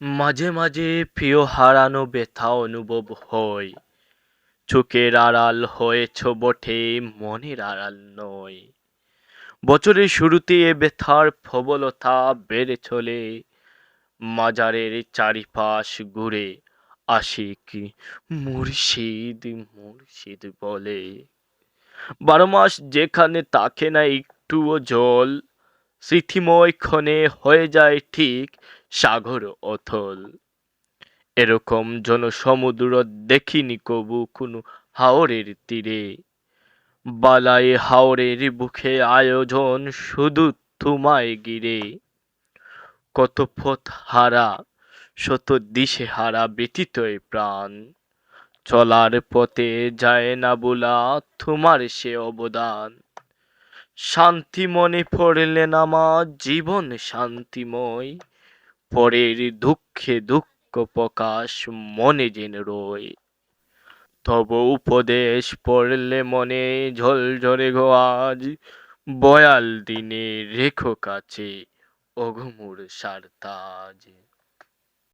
মাঝে মাঝে প্রিয় হারানো ব্যথা অনুভব হয়। চোখের আড়াল হয়েছ বটে, মনের আড়াল নয়। বছরের শুরুতে এ ব্যথার প্রবলতা বেড়ে চলে, মাজারের চারিপাশ ঘুরে আশিক মুর্শিদ মুর্শিদ বলে। বারো মাস যেখানে তাকে না একটুও জল, স্মৃতিময় ক্ষণে হয়ে যায় ঠিক সাগর অথল এরকম জনসমুদ্র দেখিনি কবু কোনো হাওরের তীরে। বালাই হাওরের বুকে আয়োজন শুধু তোমায় গিরে। কত পথ হারা, শত দিশে হারা ব্যতীত প্রাণ। চলার পথে যায় না বলা তোমার সে অবদান। শান্তি মনে পড়লেন আমার জীবন শান্তিময়। পরের দুঃখে দুঃখ প্রকাশ মনে যেন রয়। তব উপদেশ পড়লে মনে ঝলঝরে গো আজ, বয়াল দিনে রেখো কাছে অঘমুর সারতাজ।